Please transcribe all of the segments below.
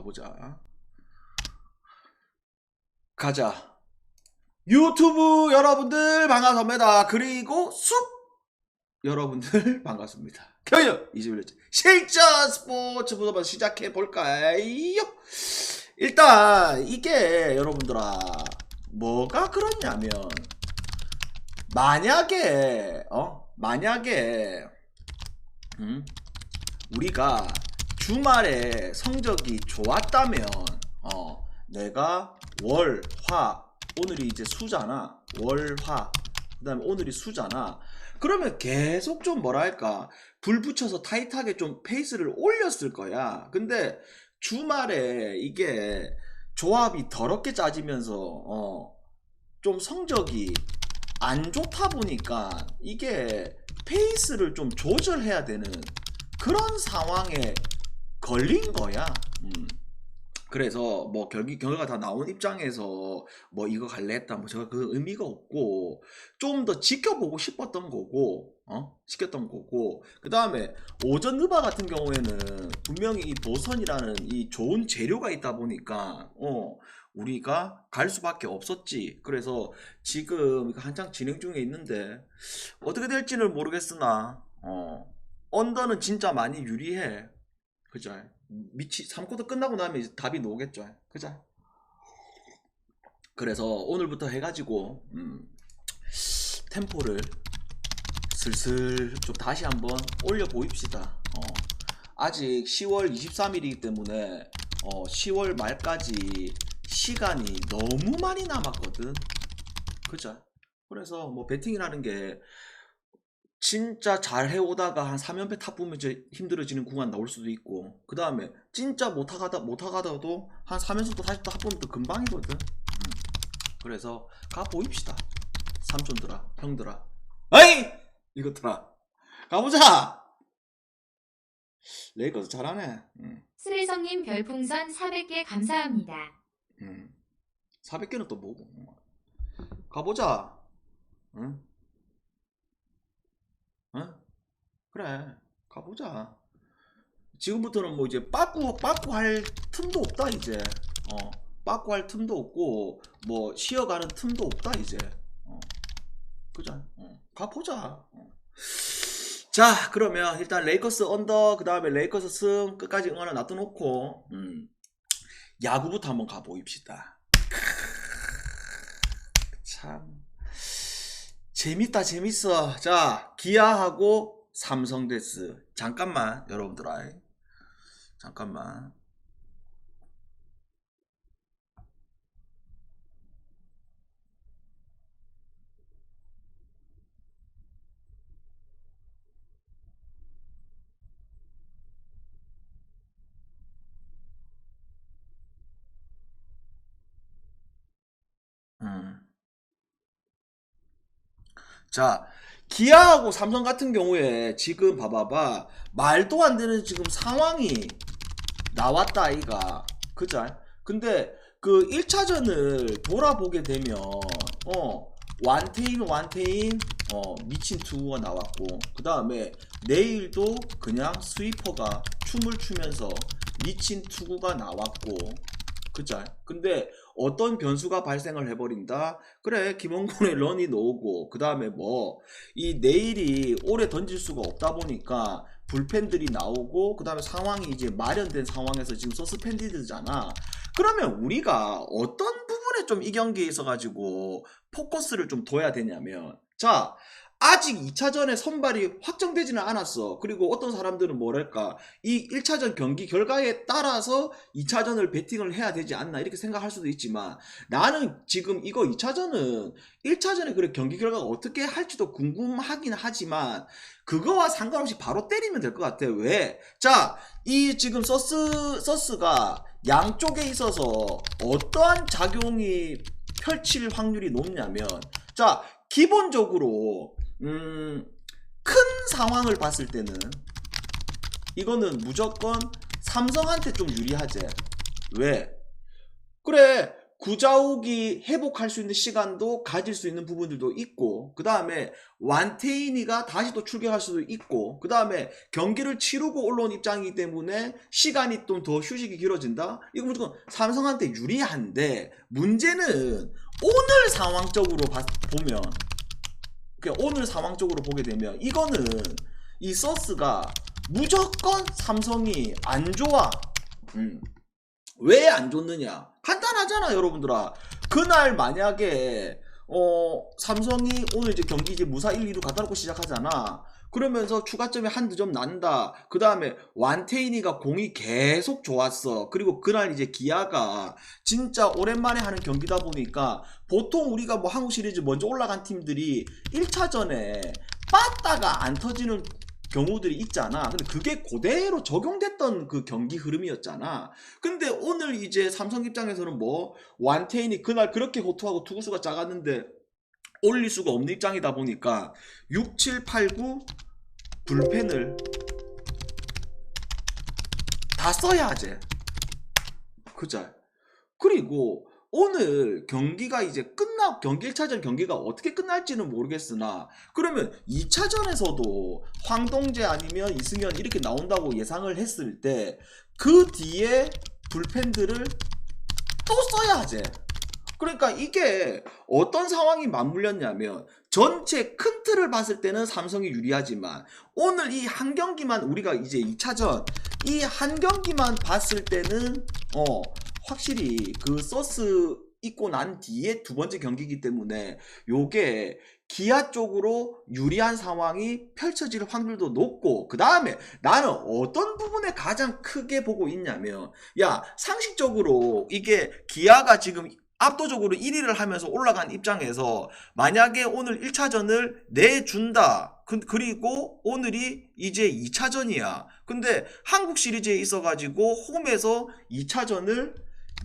가보자. 가자. 유튜브 여러분들 반갑습니다. 그리고 숲 여러분들 반갑습니다. 경영 21년째 실전 스포츠 부서번 시작해 볼까요? 일단 이게 여러분들아 뭐가 그렇냐면 만약에 어 만약에 음, 우리가 주말에 성적이 좋았다면 어 내가 월, 화 오늘이 이제 수잖아. 월, 화 그 다음에 오늘이 수잖아. 그러면 계속 좀 뭐랄까 불 붙여서 타이트하게 좀 페이스를 올렸을 거야. 근데 주말에 이게 조합이 더럽게 짜지면서 어, 좀 성적이 안 좋다 보니까 이게 페이스를 좀 조절해야 되는 그런 상황에 걸린 거야. 음. 그래서 뭐 결기 결과 다 나온 입장에서 뭐 이거 갈래 했다. 뭐 제가 그 의미가 없고 좀 더 지켜보고 싶었던 거고 어? 시켰던 거고. 그 다음에 오전 느바 같은 경우에는 분명히 이 보선이라는 이 좋은 재료가 있다 보니까 어 우리가 갈 수밖에 없었지. 그래서 지금 한창 진행 중에 있는데 어떻게 될지는 모르겠으나 어 언더는 진짜 많이 유리해 그죠? 미치 3쿼터 끝나고 나면 이제 답이 나오겠죠. 그죠? 그래서 오늘부터 해가지고 음, 템포를 슬슬 좀 다시 한번 올려 보입시다. 어, 아직 10월 23일이기 때문에 어, 10월 말까지 시간이 너무 많이 남았거든. 그죠? 그래서 뭐 배팅이라는 게 진짜 잘 해오다가 한 3연패 탑 보면 이제 힘들어지는 구간 나올 수도 있고 그 다음에 진짜 못하가다 못하가다도 한 3연승 또 다시 또 합보면 또 금방이거든 음. 그래서 가 보입시다 삼촌들아 형들아 어이 이것들아 가보자 레이커스 잘하네 음. 수혜성님 별풍선 400개 감사합니다. 음. 400개는 또 뭐고 가보자 응? 응? 그래 가보자 지금부터는 뭐 이제 빠꾸 빠꾸 할 틈도 없다 이제 어 빠꾸 할 틈도 없고 뭐 쉬어가는 틈도 없다 이제 어 그죠 어. 가보자 어. 자 그러면 일단 레이커스 언더 그 다음에 레이커스 승 끝까지 응원을 놔둬놓고 음. 야구부터 한번 가보입시다 참 재밌다 재밌어. 자 기아하고 삼성데스. 잠깐만 여러분들아. 잠깐만 음. 자, 기아하고 삼성 같은 경우에 지금 봐봐봐. 말도 안 되는 지금 상황이 나왔다, 아이가. 그죠? 근데 그 1차전을 돌아보게 되면, 어, 완테인, 완테인, 어, 미친 투구가 나왔고, 그 다음에 내일도 그냥 스위퍼가 춤을 추면서 미친 투구가 나왔고, 그죠? 근데 어떤 변수가 발생을 해버린다? 그래 김원곤의 런이 나오고 그 다음에 뭐 이 내일이 오래 던질 수가 없다 보니까 불펜들이 나오고 그 다음에 상황이 이제 마련된 상황에서 지금 서스펜디드잖아 그러면 우리가 어떤 부분에 좀 이 경기에 있어 가지고 포커스를 좀 둬야 되냐면 자 아직 2차전의 선발이 확정되지는 않았어. 그리고 어떤 사람들은 뭐랄까, 이 1차전 경기 결과에 따라서 2차전을 배팅을 해야 되지 않나, 이렇게 생각할 수도 있지만, 나는 지금 이거 2차전은 1차전에 그래 경기 결과가 어떻게 할지도 궁금하긴 하지만, 그거와 상관없이 바로 때리면 될 것 같아. 왜? 자, 이 지금 서스, 서스가 양쪽에 있어서 어떠한 작용이 펼칠 확률이 높냐면, 자, 기본적으로, 음, 큰 상황을 봤을 때는 이거는 무조건 삼성한테 좀 유리하지. 왜? 그래, 구자욱이 회복할 수 있는 시간도 가질 수 있는 부분들도 있고 그 다음에 완테인이가 다시 또 출격할 수도 있고 그 다음에 경기를 치르고 올라온 입장이기 때문에 시간이 좀 더 휴식이 길어진다 이거 무조건 삼성한테 유리한데 문제는 오늘 상황적으로 봐- 보면 그 오늘 상황적으로 보게 되면 이거는 이 서스가 무조건 삼성이 안 좋아 음. 왜 안 좋느냐? 간단하잖아, 여러분들아. 그날 만약에 어 삼성이 오늘 이제 경기 이제 무사 1, 2로 갖다 놓고 시작하잖아. 그러면서 추가점이 한두 점 난다. 그 다음에 완테이니가 공이 계속 좋았어. 그리고 그날 이제 기아가 진짜 오랜만에 하는 경기다 보니까 보통 우리가 뭐 한국 시리즈 먼저 올라간 팀들이 1차전에 빠따가 안 터지는 경우들이 있잖아. 근데 그게 그대로 적용됐던 그 경기 흐름이었잖아. 근데 오늘 이제 삼성 입장에서는 뭐 완테인이 그날 그렇게 호투하고 투구수가 작았는데 올릴 수가 없는 입장이다 보니까 6, 7, 8, 9 불펜을 다 써야 지. 그죠? 그리고 오늘 경기가 이제 끝나 경기 1차전 경기가 어떻게 끝날지는 모르겠으나 그러면 2차전에서도 황동재 아니면 이승현 이렇게 나온다고 예상을 했을 때 그 뒤에 불펜들을 또 써야지. 그러니까 이게 어떤 상황이 맞물렸냐면 전체 큰 틀을 봤을 때는 삼성이 유리하지만 오늘 이 한 경기만 우리가 이제 2차전 이 한 경기만 봤을 때는 어 확실히 그 서스 있고 난 뒤에 두 번째 경기이기 때문에 요게 기아 쪽으로 유리한 상황이 펼쳐질 확률도 높고 그 다음에 나는 어떤 부분에 가장 크게 보고 있냐면 야 상식적으로 이게 기아가 지금 압도적으로 1위를 하면서 올라간 입장에서 만약에 오늘 1차전을 내준다. 그- 그리고 오늘이 이제 2차전이야. 근데 한국 시리즈에 있어가지고 홈에서 2차전을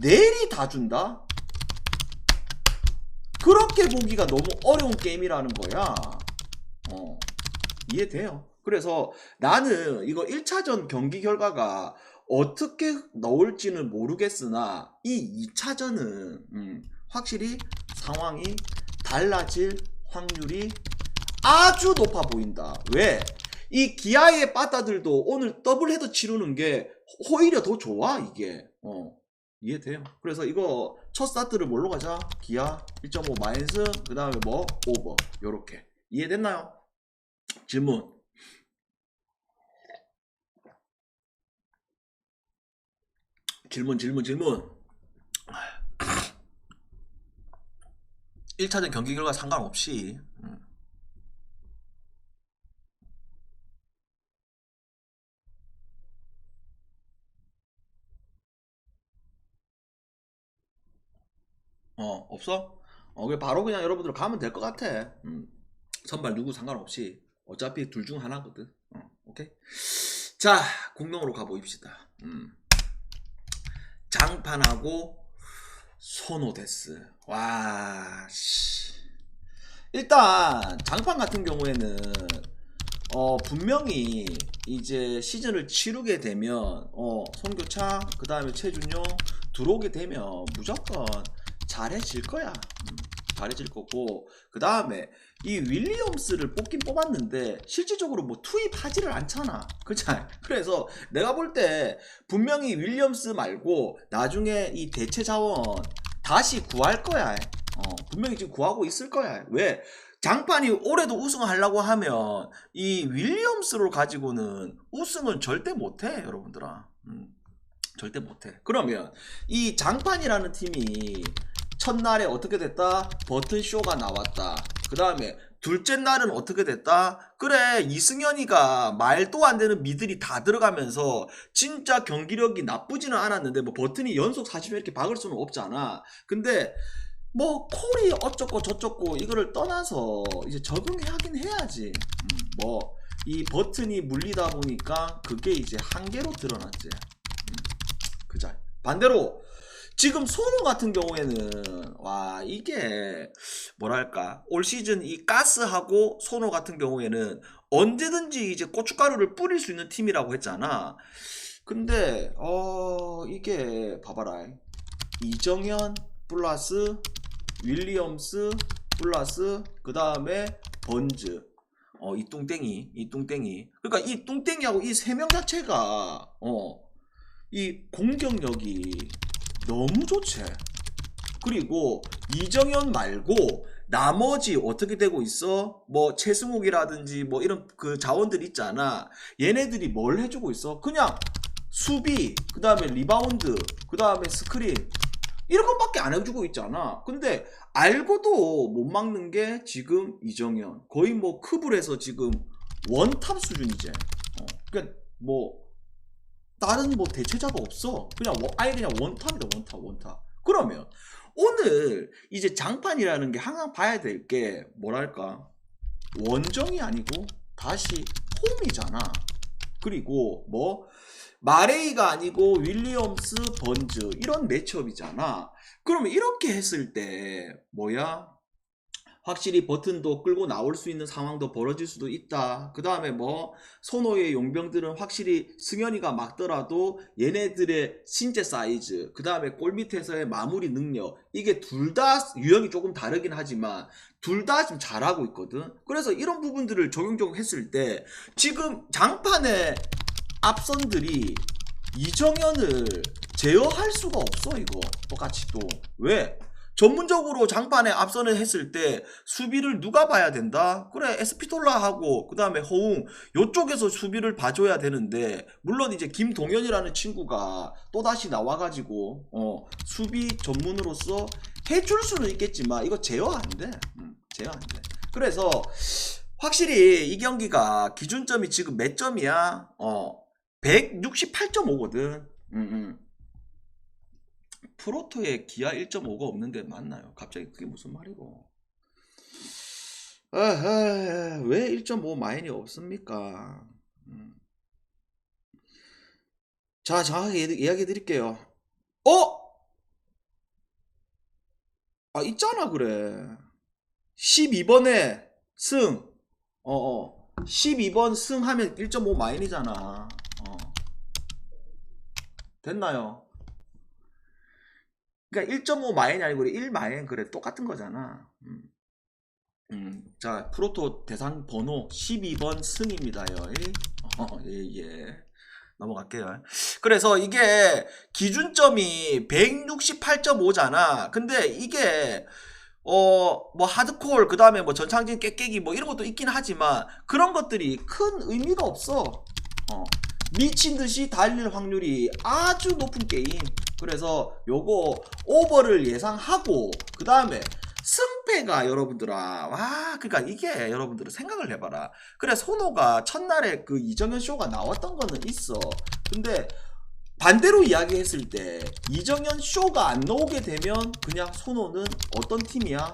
내일이 다 준다? 그렇게 보기가 너무 어려운 게임이라는 거야. 어, 이해돼요. 그래서 나는 이거 1차전 경기 결과가 어떻게 나올지는 모르겠으나 이 2차전은 음, 확실히 상황이 달라질 확률이 아주 높아 보인다. 왜? 이 기아의 빠따들도 오늘 더블 헤더 치르는 게 오히려 더 좋아 이게. 어. 이해돼요. 그래서 이거 첫 스타트를 뭘로 가자? 기아 1.5 마이너스 그 다음에 뭐 오버 요렇게 이해됐나요? 질문. 질문 질문 질문 1차전 경기 결과 상관없이 음. 어 없어? 어 바로 그냥 여러분들 가면 될 것 같아 음. 선발 누구 상관없이 어차피 둘 중 하나거든 어, 오케이 자 공룡으로 가보입시다 음. 장판하고 소노데스. 와, 씨. 일단 장판 같은 경우에는 어 분명히 이제 시즌을 치르게 되면 어 손교차 그 다음에 최준용 들어오게 되면 무조건 잘해질 거야. 음, 잘해질 거고 그 다음에 이 윌리엄스를 뽑긴 뽑았는데 실질적으로 뭐 투입하지를 않잖아. 그치? 그래서 내가 볼 때 분명히 윌리엄스 말고 나중에 이 대체 자원 다시 구할 거야. 어, 분명히 지금 구하고 있을 거야. 왜? 장판이 올해도 우승하려고 하면 이 윌리엄스를 가지고는 우승은 절대 못해, 여러분들아. 음, 절대 못해. 그러면 이 장판이라는 팀이 첫날에 어떻게 됐다? 버튼 쇼가 나왔다. 그 다음에 둘째 날은 어떻게 됐다? 그래 이승현이가 말도 안 되는 미들이 다 들어가면서 진짜 경기력이 나쁘지는 않았는데 뭐 버튼이 연속 40회 이렇게 박을 수는 없잖아. 근데 뭐 콜이 어쩌고 저쩌고 이거를 떠나서 이제 적응하긴 해야지. 음, 뭐이 버튼이 물리다 보니까 그게 이제 한계로 드러났지. 음, 그자 반대로 지금 소노 같은 경우에는 와 이게 뭐랄까 올 시즌 이 가스하고 소노 같은 경우에는 언제든지 이제 고춧가루를 뿌릴 수 있는 팀이라고 했잖아. 근데 어 이게 봐봐라 이정현 플러스 윌리엄스 플러스 그 다음에 번즈 어, 이 뚱땡이, 이 뚱땡이. 그러니까 이 뚱땡이하고 이 세 명 자체가, 어, 이 공격력이 너무 좋지. 그리고 이정현 말고 나머지 어떻게 되고 있어? 뭐 최승욱이라든지 뭐 이런 그 자원들 있잖아. 얘네들이 뭘 해주고 있어? 그냥 수비, 그 다음에 리바운드, 그 다음에 스크린 이런 것밖에 안 해주고 있잖아. 근데 알고도 못 막는 게 지금 이정현. 거의 뭐 크블에서 지금 원탑 수준이지. 어, 그러니까 뭐 다른 뭐 대체자가 없어. 그냥 원- 아예 그냥 원탑이다 원탑 원탑. 그러면 오늘 이제 장판이라는 게 항상 봐야 될 게 뭐랄까 원정이 아니고 다시 홈이잖아. 그리고 뭐 마레이가 아니고 윌리엄스 번즈 이런 매치업이잖아. 그러면 이렇게 했을 때 뭐야? 확실히 버튼도 끌고 나올 수 있는 상황도 벌어질 수도 있다. 그 다음에 뭐 손호의 용병들은 확실히 승현이가 막더라도 얘네들의 신체 사이즈, 그 다음에 골 밑에서의 마무리 능력 이게 둘 다 유형이 조금 다르긴 하지만 둘 다 지금 잘하고 있거든. 그래서 이런 부분들을 적용 했을 때 지금 장판의 앞선들이 이정현을 제어할 수가 없어 이거 똑같이 또 왜? 전문적으로 장판에 앞선을 했을 때 수비를 누가 봐야 된다? 그래 에스피톨라하고 그 다음에 허웅 요쪽에서 수비를 봐줘야 되는데 물론 이제 김동현이라는 친구가 또다시 나와가지고 어, 수비 전문으로서 해줄 수는 있겠지만 이거 제어 안 돼. 음, 제어 안 돼. 그래서 확실히 이 경기가 기준점이 지금 몇 점이야? 어 168.5거든. 음, 음. 프로토에 기아 1.5가 없는데 맞나요? 갑자기 그게 무슨 말이고? 에헤, 왜1.5 마인이 없습니까? 음. 자, 정확하게 이야기해 드릴게요. 어? 아, 있잖아, 그래. 12번에 승. 어, 어. 12번 승하면 1.5 마인이잖아. 어. 됐나요? 그러니까 1.5 마인이 아니고 1 마인 그래 똑같은 거잖아. 음. 음. 자 프로토 대상 번호 12번 승입니다요. 어, 예, 예. 넘어갈게요. 그래서 이게 기준점이 168.5잖아. 근데 이게 어 뭐 하드콜 그 다음에 뭐 전창진 깨깨기 뭐 이런 것도 있긴 하지만 그런 것들이 큰 의미가 없어. 어. 미친 듯이 달릴 확률이 아주 높은 게임. 그래서 요거 오버를 예상하고 그 다음에 승패가 여러분들아 와 그러니까 이게 여러분들은 생각을 해봐라. 그래 손호가 첫날에 그 이정현 쇼가 나왔던 거는 있어. 근데 반대로 이야기했을 때 이정현 쇼가 안 나오게 되면 그냥 손호는 어떤 팀이야?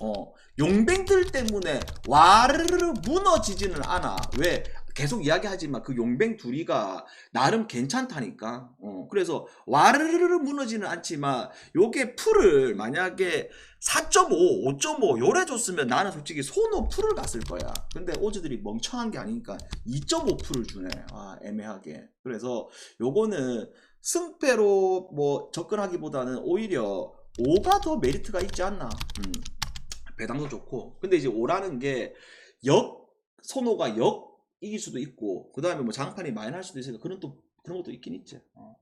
어 용병들 때문에 와르르 무너지지는 않아. 왜 계속 이야기하지만 그 용병 둘이가 나름 괜찮다니까. 어, 그래서 와르르르 무너지는 않지만 요게 풀을 만약에 4.5, 5.5 요래 줬으면 나는 솔직히 손호 풀을 갔을 거야. 근데 오즈들이 멍청한 게 아니니까 2.5 풀을 주네. 아, 애매하게. 그래서 요거는 승패로 뭐 접근하기보다는 오히려 5가 더 메리트가 있지 않나. 음, 배당도 좋고. 근데 이제 5라는 게 역, 손호가 역 이길 수도 있고 그 다음에 뭐 장판이 많이 날 수도 있으니까 그런 또 그런 것도 있긴 있지. 어.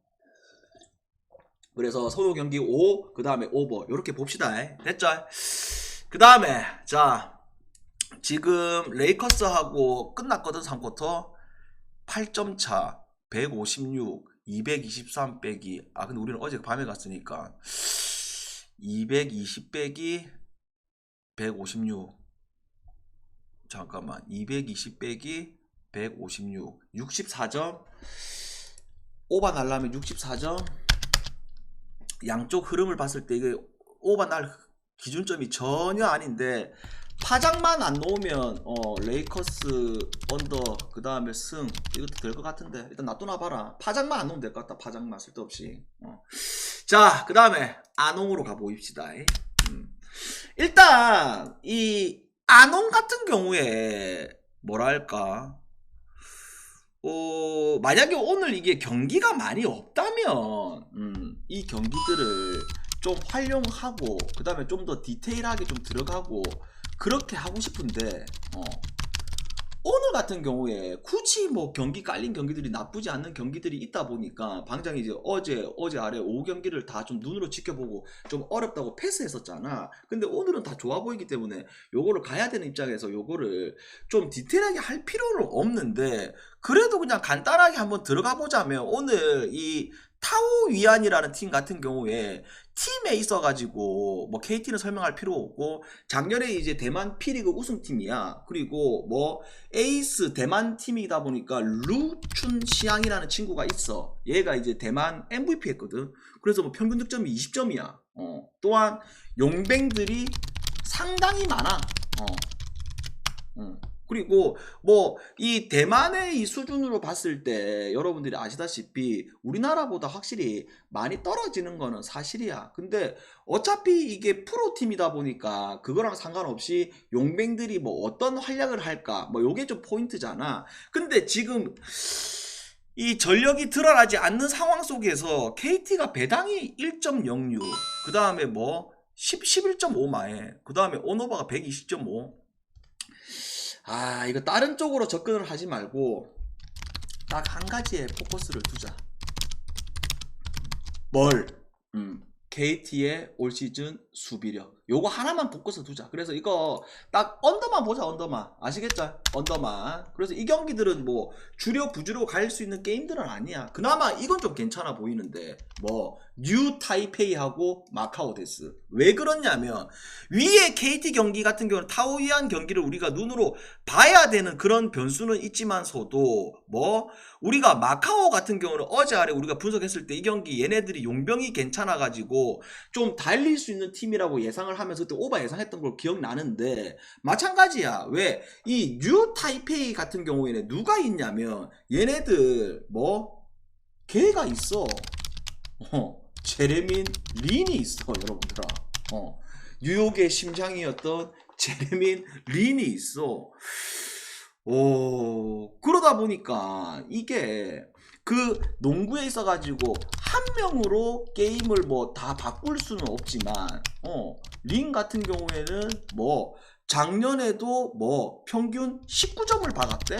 그래서 서로 경기 5, 그 다음에 오버 이렇게 봅시다. 됐죠? 그 다음에 자 지금 레이커스하고 끝났거든 3쿼터 8점 차 156, 223 빼기 아 근데 우리는 어제 밤에 갔으니까 220 빼기 156 잠깐만 220 빼기 156 64점. 오바 날라면 64점. 양쪽 흐름을 봤을 때 이게 오바 날 기준점이 전혀 아닌데 파장만 안 놓으면 어 레이커스 언더 그 다음에 승 이것도 될 것 같은데 일단 놔둬놔 봐라. 파장만 안 놓으면 될 것 같다. 파장만 쓸데없이. 어. 자그 다음에 아농으로 가보입시다. 음. 일단 이 아농 같은 경우에 뭐랄까 어, 만약에 오늘 이게 경기가 많이 없다면, 음, 이 경기들을 좀 활용하고 그 다음에 좀 더 디테일하게 좀 들어가고 그렇게 하고 싶은데 어. 오늘 같은 경우에 굳이 뭐 경기 깔린 경기들이 나쁘지 않는 경기들이 있다 보니까 방장이 이제 어제 어제 아래 오후 경기를 다 좀 눈으로 지켜보고 좀 어렵다고 패스했었잖아. 근데 오늘은 다 좋아 보이기 때문에 요거를 가야 되는 입장에서 요거를 좀 디테일하게 할 필요는 없는데 그래도 그냥 간단하게 한번 들어가 보자면 오늘 이 타오 위안이라는 팀 같은 경우에 팀에 있어가지고 뭐 KT는 설명할 필요 없고 작년에 이제 대만 P리그 우승팀이야. 그리고 뭐 에이스 대만 팀이다 보니까 루춘 시앙이라는 친구가 있어. 얘가 이제 대만 MVP 했거든. 그래서 뭐 평균 득점이 20점이야. 어. 또한 용뱅들이 상당히 많아. 어. 어. 그리고 뭐 이 대만의 이 수준으로 봤을 때 여러분들이 아시다시피 우리나라보다 확실히 많이 떨어지는 거는 사실이야. 근데 어차피 이게 프로팀이다 보니까 그거랑 상관없이 용뱅들이 뭐 어떤 활약을 할까 뭐 요게 좀 포인트잖아. 근데 지금 이 전력이 드러나지 않는 상황 속에서 KT가 배당이 1.06, 그 다음에 뭐 10, 11.5마에, 그 다음에 오노바가 120.5. 아, 이거 다른 쪽으로 접근을 하지 말고 딱 한 가지에 포커스를 두자. 뭘? 음, KT의 올 시즌 수비력. 요거 하나만 포커스 두자. 그래서 이거 딱 언더만 보자, 언더만. 아시겠죠? 언더만. 그래서 이 경기들은 뭐 주력 부주로 갈수 있는 게임들은 아니야. 그나마 이건 좀 괜찮아 보이는데 뭐 뉴 타이페이하고 마카오 데스. 왜 그렇냐면 위에 KT 경기 같은 경우는 타오이안 경기를 우리가 눈으로 봐야 되는 그런 변수는 있지만서도 뭐 우리가 마카오 같은 경우는 어제 아래 우리가 분석했을 때 이 경기 얘네들이 용병이 괜찮아 가지고 좀 달릴 수 있는 팀이라고 예상을 하면서 그때 오바 예상했던 걸 기억나는데 마찬가지야. 왜 이 뉴 타이페이 같은 경우에는 누가 있냐면 얘네들 뭐 걔가 있어. 어, 제레민 린이 있어, 여러분들아. 어, 뉴욕의 심장이었던 제레민 린이 있어. 오, 그러다 보니까 이게 그 농구에 있어가지고 한 명으로 게임을 뭐 다 바꿀 수는 없지만, 어, 린 같은 경우에는 뭐 작년에도 뭐 평균 19점을 받았대.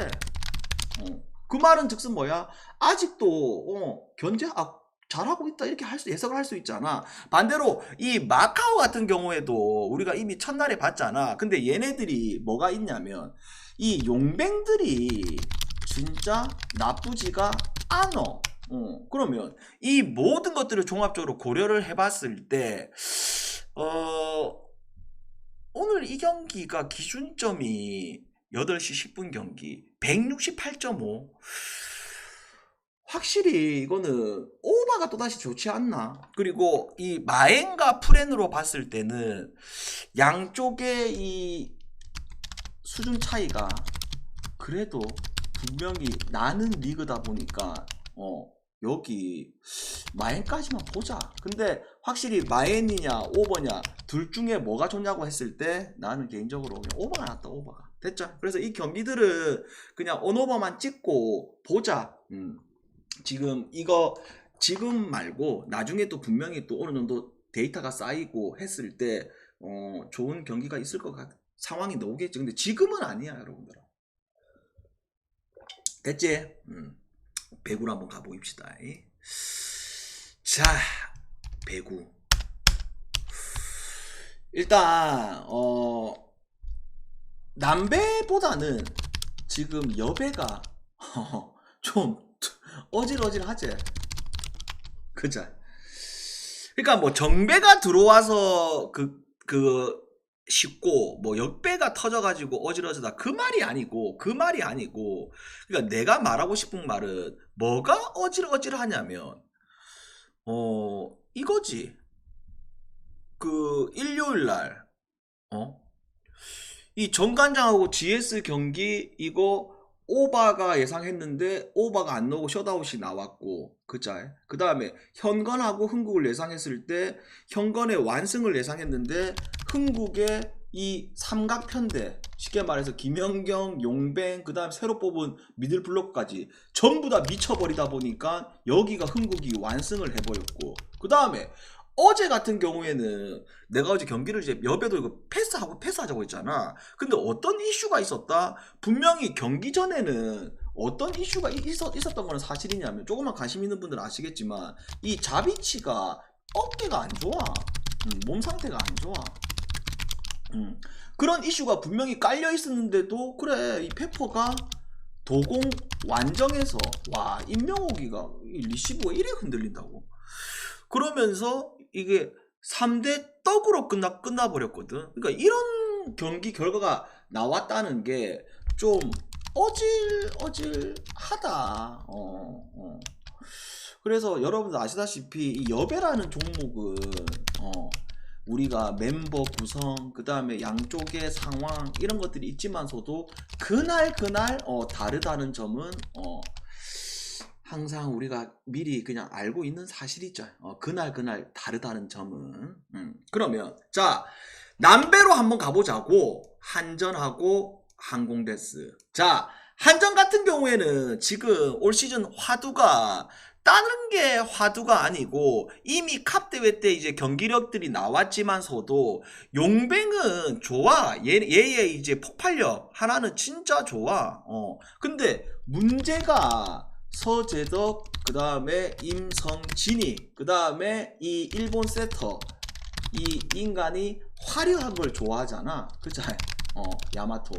어, 그 말은 즉슨 뭐야? 아직도 어, 견제 아, 잘하고 있다 이렇게 할 수 예상을 할 수 있잖아. 반대로 이 마카오 같은 경우에도 우리가 이미 첫날에 봤잖아. 근데 얘네들이 뭐가 있냐면 이 용뱅들이 진짜 나쁘지가 않어. 어, 그러면 이 모든 것들을 종합적으로 고려를 해봤을 때, 어, 오늘 이 경기가 기준점이 8시 10분 경기 168.5. 확실히 이거는 오바가 또다시 좋지 않나. 그리고 이 마엔과 프렌으로 봤을 때는 양쪽의 이 수준 차이가 그래도 분명히 나는 리그다 보니까 어 여기 마엔까지만 보자. 근데 확실히 마엔이냐 오버냐 둘 중에 뭐가 좋냐고 했을 때 나는 개인적으로 오버가 낫다 오버가 됐죠. 그래서 이 경기들은 그냥 온오버만 찍고 보자. 음. 지금 이거 지금 말고 나중에 또 분명히 또 어느 정도 데이터가 쌓이고 했을 때 어, 좋은 경기가 있을 것 같, 상황이 나오겠지. 근데 지금은 아니야, 여러분들. 됐지? 음. 배구로 한번 가보입시다. 자, 배구. 일단 어 남배보다는 지금 여배가 좀 어질어질하지. 그죠? 그러니까 뭐 정배가 들어와서 그 그 쉽고 뭐 역배가 터져가지고 어질어지다 그 말이 아니고 그 말이 아니고 그러니까 내가 말하고 싶은 말은 뭐가 어질어질하냐면 어 이거지 그 일요일 날 어? 이 정관장하고 GS 경기 이거 오바가 예상했는데 오바가 안 나오고 셧아웃이 나왔고 그짤 그 다음에 현건하고 흥국을 예상했을 때 현건의 완승을 예상했는데 흥국의 이 삼각편대 쉽게 말해서 김연경, 용뱅 그 다음 새로 뽑은 미들블록까지 전부 다 미쳐버리다 보니까 여기가 흥국이 완승을 해버렸고 그 다음에 어제 같은 경우에는 내가 어제 경기를 이제 여배도 이거 패스하고 패스하자고 했잖아. 근데 어떤 이슈가 있었다? 분명히 경기 전에는 어떤 이슈가 있었, 있었던 거는 사실이냐면 조금만 관심 있는 분들은 아시겠지만 이 자비치가 어깨가 안 좋아. 음, 몸 상태가 안 좋아. 음, 그런 이슈가 분명히 깔려 있었는데도 그래 이 페퍼가 도공 완정에서 와 임명옥이가 이 리시브가 이래 흔들린다고. 그러면서 이게 3대 떡으로 끝나 끝나버렸거든. 그러니까 이런 경기 결과가 나왔다는 게 좀 어질 어질하다. 어, 어. 그래서 여러분들 아시다시피 이 여배라는 종목은 어, 우리가 멤버 구성 그 다음에 양쪽의 상황 이런 것들이 있지만서도 그날 그날 어, 다르다는 점은 어, 항상 우리가 미리 그냥 알고 있는 사실이죠. 어, 그날 그날 다르다는 점은. 음, 그러면 자 남배로 한번 가보자고. 한전하고 항공데스. 자 한전 같은 경우에는 지금 올 시즌 화두가 다른 게 화두가 아니고 이미 컵 대회 때 이제 경기력들이 나왔지만서도 용뱅은 좋아. 얘, 얘의 이제 폭발력 하나는 진짜 좋아. 어. 근데 문제가 서재덕, 그 다음에 임성진이, 그 다음에 이 일본 세터, 이 인간이 화려한 걸 좋아하잖아. 그죠? 어, 야마토.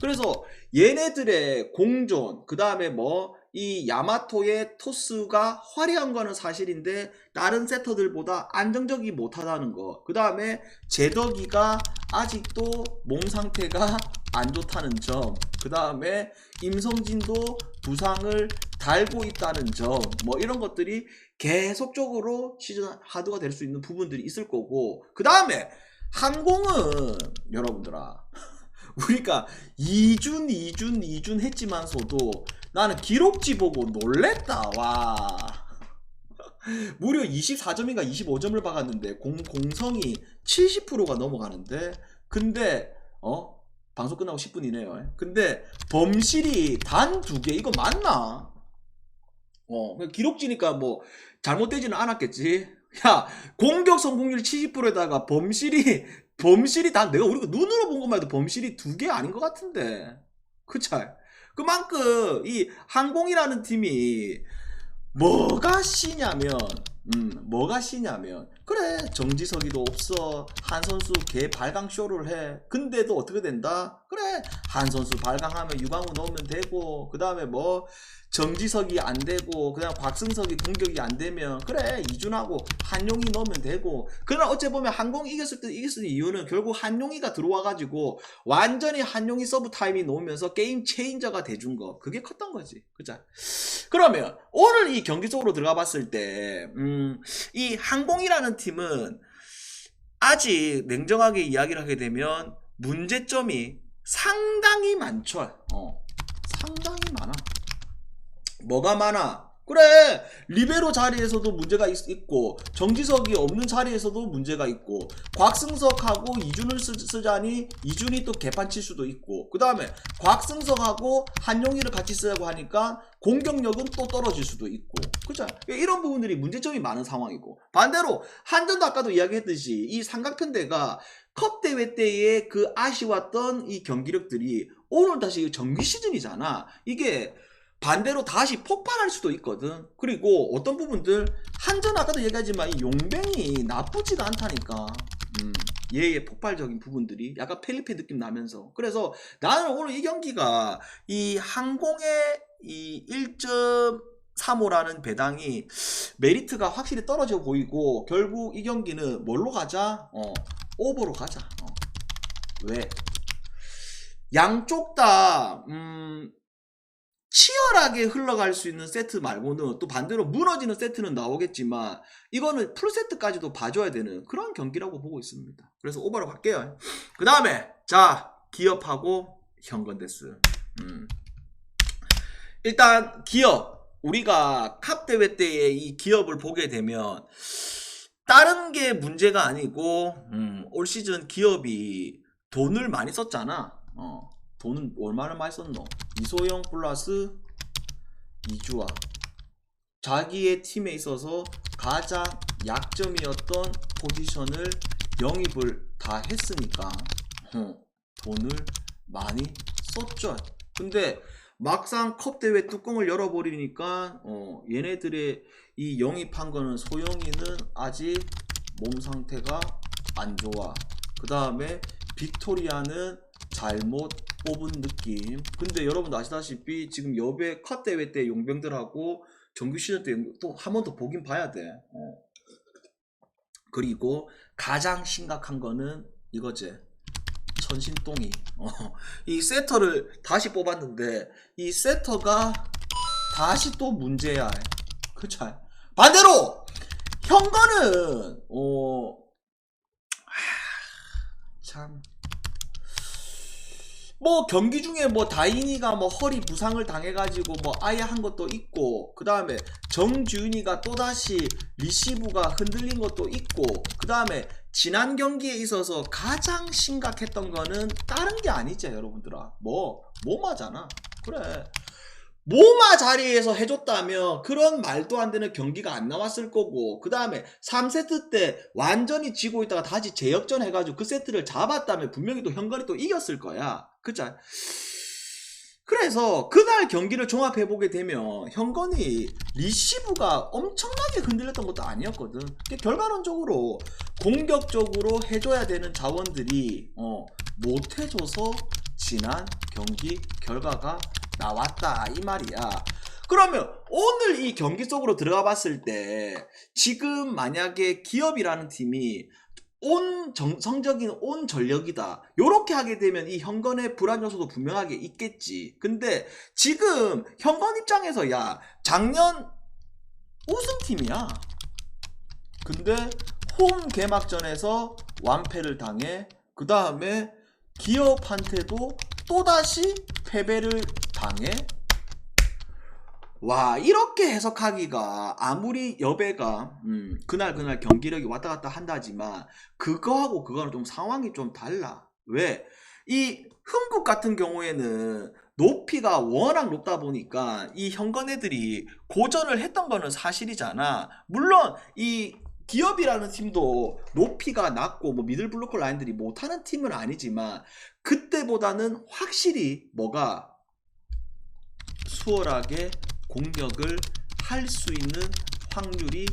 그래서 얘네들의 공존, 그 다음에 뭐, 이 야마토의 토스가 화려한 거는 사실인데, 다른 세터들보다 안정적이 못하다는 거. 그 다음에 제덕이가 아직도 몸 상태가 안 좋다는 점. 그 다음에 임성진도 부상을 달고 있다는 점. 뭐 이런 것들이 계속적으로 시즌 하드가 될 수 있는 부분들이 있을 거고. 그 다음에 항공은 여러분들아. 우리가 2준, 2준, 2준 했지만서도 나는 기록지 보고 놀랬다. 와. 무려 24점인가 25점을 박았는데 공, 공성이 70%가 넘어가는데 근데 어 방송 끝나고 10분이네요. 근데 범실이 단 두 개 이거 맞나? 어 기록지니까 뭐 잘못되지는 않았겠지. 야 공격 성공률 70%에다가 범실이 범실이 단 내가 우리가 눈으로 본 것만 해도 범실이 두 개 아닌 것 같은데 그쵸? 그만큼 이 항공이라는 팀이 뭐가 씨냐면 음 뭐가 씨냐면 그래 정지석이도 없어. 한 선수 개 발광 쇼를 해. 근데도 어떻게 된다? 그래 한 선수 발광하면 유광우 넣으면 되고 그 다음에 뭐 정지석이 안 되고 그냥 곽승석이 공격이 안 되면 그래 이준하고 한용이 넣으면 되고. 그러나 어째 보면 항공 이겼을 때 이겼을 때 이유는 결국 한용이가 들어와 가지고 완전히 한용이 서브 타임이 놓으면서 게임 체인저가 돼준 거. 그게 컸던 거지. 그죠 그러면 오늘 이 경기 속으로 들어가 봤을 때, 음, 이 항공이라는 팀은 아직 냉정하게 이야기를 하게 되면 문제점이 상당히 많죠. 어, 상당히 많아. 뭐가 많아? 그래 리베로 자리에서도 문제가 있, 고 정지석이 없는 자리에서도 문제가 있고 곽승석하고 이준을 쓰, 쓰자니 이준이 또 개판 칠 수도 있고 그 다음에 곽승석하고 한용이를 같이 쓰자고 하니까 공격력은 또 떨어질 수도 있고 그죠? 이런 부분들이 문제점이 많은 상황이고 반대로 한전도 아까도 이야기했듯이 이 삼각편대가 컵 대회 때의 그 아쉬웠던 이 경기력들이 오늘 다시 정규 시즌이잖아. 이게 반대로 다시 폭발할 수도 있거든. 그리고 어떤 부분들 한전 아까도 얘기하지만 이 용뱅이 나쁘지가 않다니까. 음, 얘의 폭발적인 부분들이 약간 펠리페 느낌 나면서 그래서 나는 오늘 이 경기가 이 항공의 이 1.35라는 배당이 메리트가 확실히 떨어져 보이고 결국 이 경기는 뭘로 가자? 어, 오버로 가자. 어. 왜? 양쪽 다 음, 치열하게 흘러갈 수 있는 세트 말고는 또 반대로 무너지는 세트는 나오겠지만 이거는 풀세트까지도 봐줘야 되는 그런 경기라고 보고 있습니다. 그래서 오버로 갈게요. 그 다음에 자 기업하고 현건데스. 음. 일단 기업 우리가 컵 대회 때의 이 기업을 보게 되면 다른 게 문제가 아니고 음, 올 시즌 기업이 돈을 많이 썼잖아. 어. 돈은 얼마나 많이 썼노? 이소영 플러스 이주아. 자기의 팀에 있어서 가장 약점이었던 포지션을 영입을 다 했으니까 어, 돈을 많이 썼죠. 근데 막상 컵 대회 뚜껑을 열어버리니까 어, 얘네들의 이 영입한 거는 소영이는 아직 몸 상태가 안 좋아. 그 다음에 빅토리아는 잘못 뽑은 느낌. 근데 여러분도 아시다시피 지금 여배 컷 대회 때 용병들하고 정규 시즌 때 또 한 번 더 보긴 봐야 돼. 어. 그리고 가장 심각한 거는 이거지. 천신똥이. 어. 이 세터를 다시 뽑았는데 이 세터가 다시 또 문제야. 그쵸? 반대로 현거는 어 하, 참. 뭐 경기 중에 뭐 다인이가 뭐 허리 부상을 당해가지고 뭐 아예 한 것도 있고 그 다음에 정주윤이가 또다시 리시브가 흔들린 것도 있고 그 다음에 지난 경기에 있어서 가장 심각했던 거는 다른 게 아니지 여러분들아. 뭐 모마잖아. 그래 모마 자리에서 해줬다면 그런 말도 안 되는 경기가 안 나왔을 거고 그 다음에 3세트 때 완전히 지고 있다가 다시 재역전 해가지고 그 세트를 잡았다면 분명히 또 현건이 또 이겼을 거야 그죠? 그래서 그날 경기를 종합해보게 되면 현건이 리시브가 엄청나게 흔들렸던 것도 아니었거든 결과론적으로 공격적으로 해줘야 되는 자원들이 어, 못해줘서 지난 경기 결과가 나왔다 이 말이야. 그러면 오늘 이 경기 속으로 들어가 봤을 때 지금 만약에 기업이라는 팀이 온 정, 성적인 온 전력이다. 요렇게 하게 되면 이 현건의 불안 요소도 분명하게 있겠지. 근데 지금 현건 입장에서 야 작년 우승팀이야. 근데 홈 개막전에서 완패를 당해 그 다음에 기업한테도 또다시 패배를 당해? 와 이렇게 해석하기가 아무리 여배가 음, 그날 그날 경기력이 왔다 갔다 한다지만 그거하고 그거는 좀 상황이 좀 달라. 왜? 이 흥국 같은 경우에는 높이가 워낙 높다 보니까 이 현건 애들이 고전을 했던 거는 사실이잖아. 물론 이 기업이라는 팀도 높이가 낮고 뭐 미들 블로커 라인들이 못하는 팀은 아니지만 그때보다는 확실히 뭐가 수월하게 공격을 할 수 있는 확률이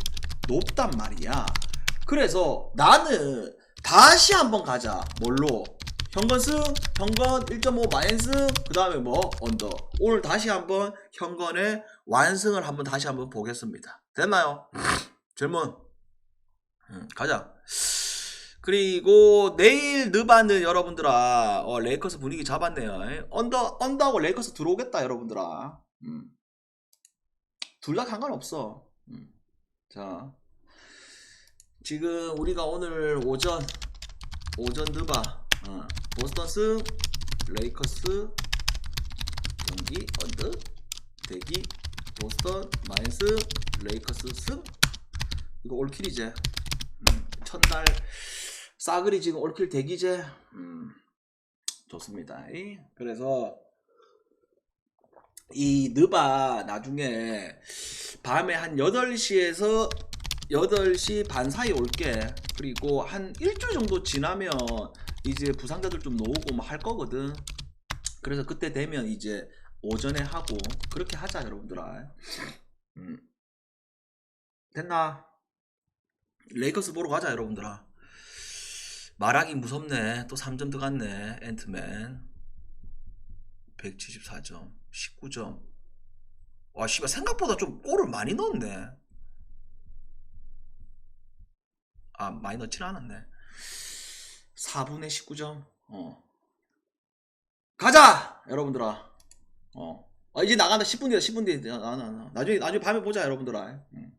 높단 말이야. 그래서 나는 다시 한번 가자. 뭘로? 현건승, 현건 1.5 마연승, 그 다음에 뭐 언더. 오늘 다시 한번 현건의 완승을 한번 다시 한번 보겠습니다. 됐나요? 질문. 음, 가자. 그리고 내일 느바는 여러분들아 어, 레이커스 분위기 잡았네요. 언더 언더하고 레이커스 들어오겠다 여러분들아. 음. 둘다 상관없어. 음. 자 지금 우리가 오늘 오전 오전 느바 어, 보스턴스 레이커스 경기 언더 대기 보스턴 마인스 레이커스 승 이거 올킬이제 음, 첫날 싸그리 지금 올킬 대기제? 음, 좋습니다. 이. 그래서 이 느바 나중에 밤에 한 8시에서 8시 반 사이 올게. 그리고 한 일주일 정도 지나면 이제 부상자들 좀 나오고 뭐 할 거거든. 그래서 그때 되면 이제 오전에 하고 그렇게 하자 여러분들아. 음. 됐나 레이커스 보러 가자 여러분들아. 말하기 무섭네. 또 3점 들어갔네 앤트맨. 174점 19점. 와 씨발 생각보다 좀 골을 많이 넣었네. 아 많이 넣진 않았네. 4분의 19점? 어. 가자 여러분들아. 어. 아, 이제 나간다. 10분 뒤에 10분 뒤에 나, 나, 나. 나중에 나중에 밤에 보자 여러분들아. 응.